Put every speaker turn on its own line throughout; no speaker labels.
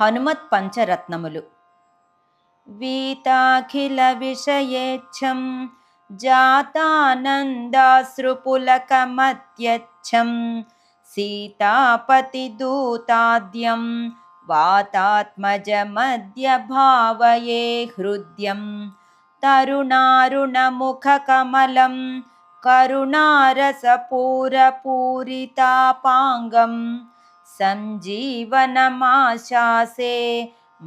హనుమత్ పంచరత్నములు. వీతాఖిల విషయేచ్ఛం జాతానందాశ్రుపులకమత్యచ్చం సీతాపతిదూతాద్యం వాతాత్మజమద్యభావయే హృద్యం తరుణారుణముఖకమలం కరుణారసపూరపూరితాపాంగం सञ्जीवनमाशासे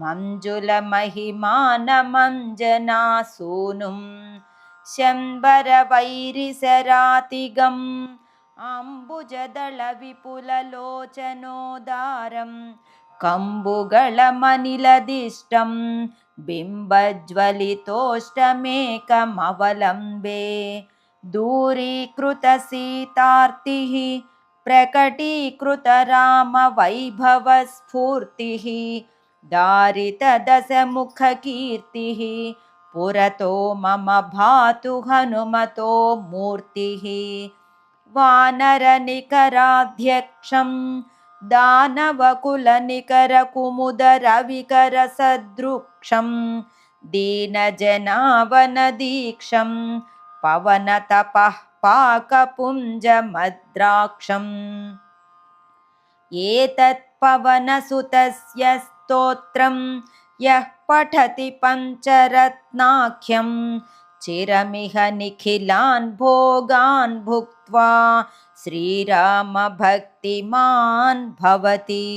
मञ्जुलमहिमानमञ्जनासूनुम् शम्बरवैरिसरातिगम् अम्बुजदलविपुललोचनोदारं कम्बुगळमनिलदिष्टं बिम्बज्वलितोष्टमेकमवलम्बे दूरीकृतसीतार्तिः प्रकटीकृतरामवैभवस्फूर्तिः दारितदशमुखकीर्तिः पुरतो मम भातु हनुमतो मूर्तिः। वानरनिकराध्यक्षं दानवकुलनिकरकुमुदरविकरसदृक्षं दीनजनावनदीक्षं पवनतपः पाकपुञ्जमद्राक्षम्। एतत् पवनसुतस्य स्तोत्रं यः पठति पञ्चरत्नाख्यं चिरमिह निखिलान् भोगान् भुक्त्वा श्रीरामभक्तिमान् भवति।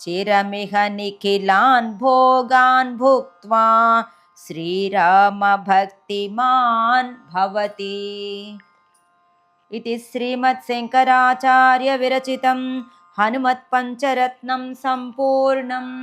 चिरमिह निखिलान् भोगान् भुक्त्वा श्रीरामभक्तिमान् भवति इति श्रीमत्शङ्कराचार्यविरचितं हनुमत्पञ्चरत्नं सम्पूर्णम्